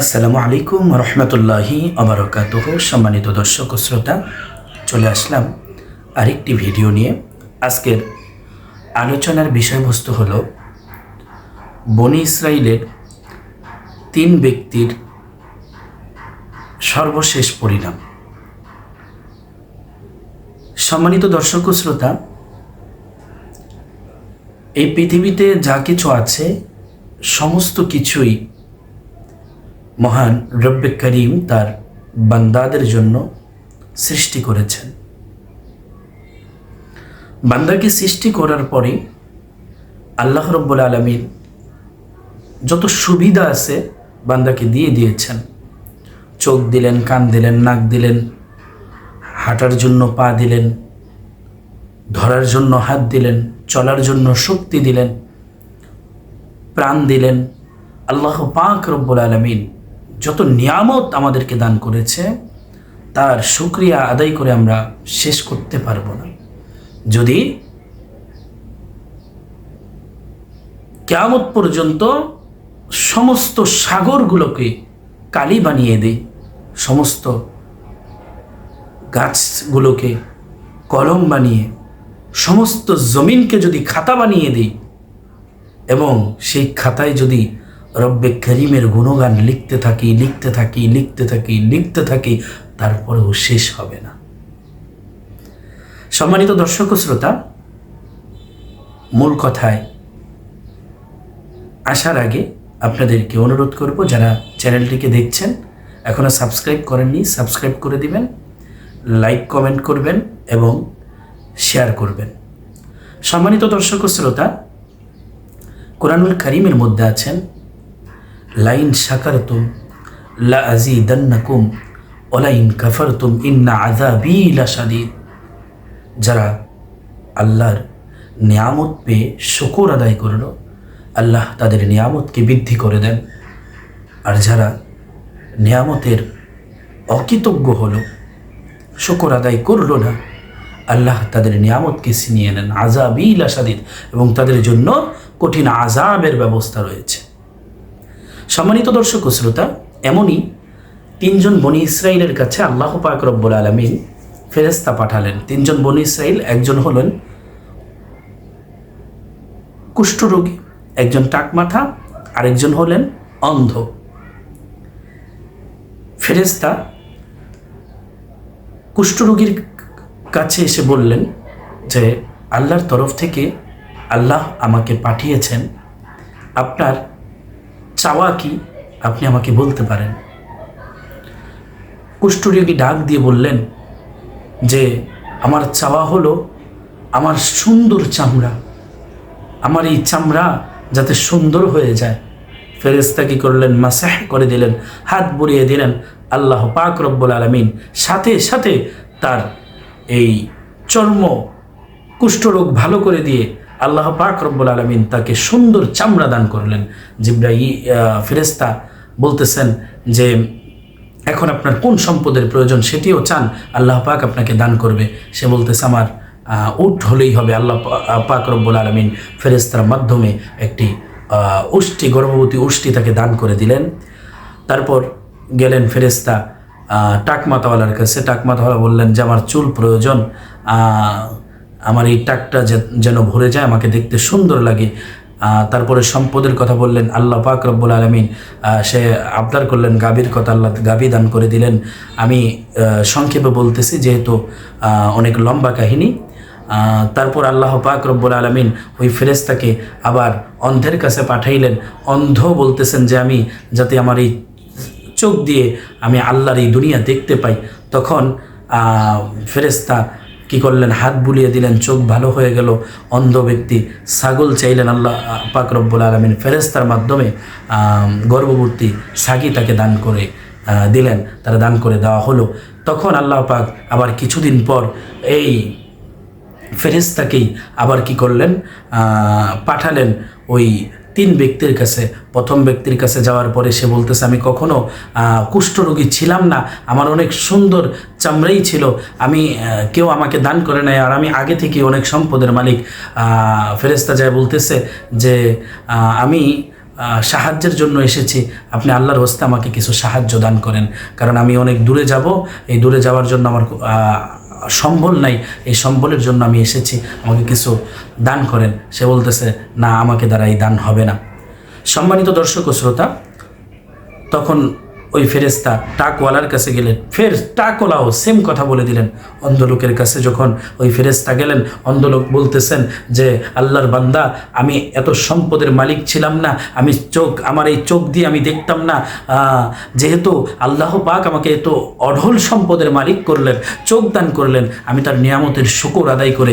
আসসালামু আলাইকুম রহমতুল্লাহি আবরকাতহ সম্মানিত দর্শক শ্রোতা, চলে আসলাম আরেকটি ভিডিও নিয়ে। আজকের আলোচনার বিষয়বস্তু হল, বনি ইসরায়েলের তিন ব্যক্তির সর্বশেষ পরিণাম। সম্মানিত দর্শক শ্রোতা, এই পৃথিবীতে যা কিছু আছে, সমস্ত কিছুই মহান রব্বে করিম তার বান্দাদের জন্য সৃষ্টি করেছেন। বান্দাকে সৃষ্টি করার পরে আল্লাহ রব্বুল আলমীর যত সুবিধা আছে বান্দাকে দিয়ে দিয়েছেন। চোখ দিলেন, কান দিলেন, নাক দিলেন, হাঁটার জন্য পা দিলেন, ধরার জন্য হাত দিলেন, চলার জন্য শক্তি দিলেন, প্রাণ দিলেন। আল্লাহ পাক রব্বুল আলমিন যত নিয়ামত আমাদেরকে দান করেছে, তার সুক্রিয়া আদায় করে আমরা শেষ করতে পারব না। যদি কেয়ামত পর্যন্ত সমস্ত সাগরগুলোকে কালি বানিয়ে দেই, সমস্ত গাছগুলোকে কলম বানিয়ে, সমস্ত জমিনকে যদি খাতা বানিয়ে দিই, এবং সেই খাতায় যদি রব্বে করিমের গুণগান লিখতে থাকি লিখতে থাকি লিখতে থাকি লিখতে থাকি, তারপরেও শেষ হবে না। সম্মানিত দর্শক শ্রোতা, মূল কথায় আসার আগে আপনাদেরকে অনুরোধ করব, যারা চ্যানেলটিকে দেখছেন এখনও সাবস্ক্রাইব করেননি, সাবস্ক্রাইব করে দিবেন, লাইক, কমেন্ট করবেন এবং শেয়ার করবেন। সম্মানিত দর্শক শ্রোতা, কোরআনুল করিমের মধ্যে আছেন লাইন সাকার শাকারতুম লা আজিদান্নাকুম ওলাইন কাফারতুম, ইন্না আযাবি লাশাদীদ। যারা আল্লাহর নিয়ামত পেয়ে শুকর আদায় করল, আল্লাহ তাদের নিয়ামতকে বৃদ্ধি করে দেন। আর যারা নিয়ামতের অকৃতজ্ঞ হলো, শুকর আদায় করল না, আল্লাহ তাদের নিয়ামতকে ছিনিয়ে নেন। আজাবি লাসাদিদ এবং তাদের জন্য কঠিন আজাবের ব্যবস্থা রয়েছে। সম্মানিত দর্শক শ্রোতা, এমনই তিনজন বনি ইসরায়েলের কাছে আল্লাহ পাক রব্বুল আলমিন ফেরেস্তা পাঠালেন। তিনজন বনি ইসরায়েল একজন হলেন কুষ্ঠরোগী একজন টাকমাথা আরেকজন হলেন অন্ধ। ফেরেস্তা কুষ্ঠরোগীর কাছে এসে বললেন যে, আল্লাহর তরফ থেকে আল্লাহ আমাকে পাঠিয়েছেন। আপনার চাওয়া কি? আপনি আমাকে বলতে পারেন। কুষ্ঠরোগী ডাক দিয়ে বললেন যে, আমার চাওয়া হলো আমার সুন্দর চামড়া। আমার এই চামড়া যাতে সুন্দর হয়ে যায়। ফেরেস্তা কি করলেন? মাসাহ করে দিলেন, হাত বুড়িয়ে দিলেন, আল্লাহ পাক রব্বুল আলমিন সাথে সাথে তার এই চর্ম কুষ্ঠরোগ ভালো করে দিয়ে আল্লাহ পাক রব্বুল আলমিন তাকে সুন্দর চামড়া দান করলেন। জিব্রাই ফেরেস্তা বলতেছেন যে, এখন আপনার কোন সম্পদের প্রয়োজন সেটিও চান, আল্লাহ পাক আপনাকে দান করবে। সে বলতেছে, আমার উঠ হলেই হবে আল্লাহ পাক রব্বুল আলমিন ফেরেস্তার মাধ্যমে একটি উষ্টি, গর্ভবতী উষ্টি তাকে দান করে দিলেন। তারপর গেলেন ফেরেস্তা টাকমাতাওয়ালার কাছে। টাকমাতাওয়ালা বললেন যে, আমার চুল প্রয়োজন আমার এই টাকটা যেন ভরে যায়, আমাকে দেখতে সুন্দর লাগে। তারপরে সম্পদের কথা বললেন, আল্লাহ পাক রব্বুল আলমিন সে আবদার করলেন, গাভীর কথা আল্লাহ গাভী দান করে দিলেন। আমি সংক্ষেপে বলতেছি, যেহেতু অনেক লম্বা কাহিনী। তারপর আল্লাহ পাক রব্বুল আলমিন ওই ফেরেস্তাকে আবার অন্ধের কাছে পাঠাইলেন। অন্ধ বলতেছেন যে আমি, যাতে আমার এই চোখ দিয়ে আমি আল্লাহর এই দুনিয়া দেখতে পাই। তখন ফেরেস্তা কি করলেন? হাত বুলিয়ে দিলেন, চোখ ভালো হয়ে গেল। অন্ধ ব্যক্তি, ছাগল চাইলেন আল্লাহ, পাক রব্বুল আলমিন ফেরেস্তার মাধ্যমে গর্ভবতী সাগি তাকে দান করে দিলেন। তারা দান করে দেওয়া হলো। তখন আল্লাহ পাক আবার কিছুদিন পর এই ফেরেস্তাকেই আবার কি করলেন? পাঠালেন ওই তিন ব্যক্তির কাছে, প্রথম ব্যক্তির কাছে যাওয়ার পরে সে বলতেছে, আমি কখনো কুষ্ঠরোগী ছিলাম না। আমার অনেক সুন্দর চামড়াই ছিল। আমি কেউ আমাকে দান করে নেয় আর আমি আগে থেকে অনেক সম্পদের মালিক। ফেরেস্তা যায় বলতেছে যে আমি সাহায্যের জন্য এসেছি। আপনি আল্লাহর হস্তে আমাকে কিছু সাহায্য দান করেন। কারণ আমি অনেক দূরে যাব। এই দূরে যাওয়ার জন্য আমার সম্বল নাই, এই সম্বলের জন্য আমি এসেছি। আমাকে কিছু দান করেন। সে বলতেছে, না, আমাকে দ্বারা এই দান হবে না। সম্মানিত দর্শক ও শ্রোতা, তখন ওই ফেরেস্তা টাকওয়ালার কাছে গেলেন। ফের টাকওয়ালাও সেম কথা বলে দিলেন। অন্ধলোকের কাছে যখন ওই ফেরেস্তা গেলেন, অন্ধলোক বলতেছেন যে, আল্লাহর বান্দা, আমি এত সম্পদের মালিক ছিলাম না, আমি চোখ, আমার এই চোখ দিয়ে আমি দেখতাম না যেহেতু আল্লাহ পাক আমাকে এত অঢল সম্পদের মালিক করলেন, চোখ দান করলেন, আমি তার নিয়ামতের শুকর আদায় করে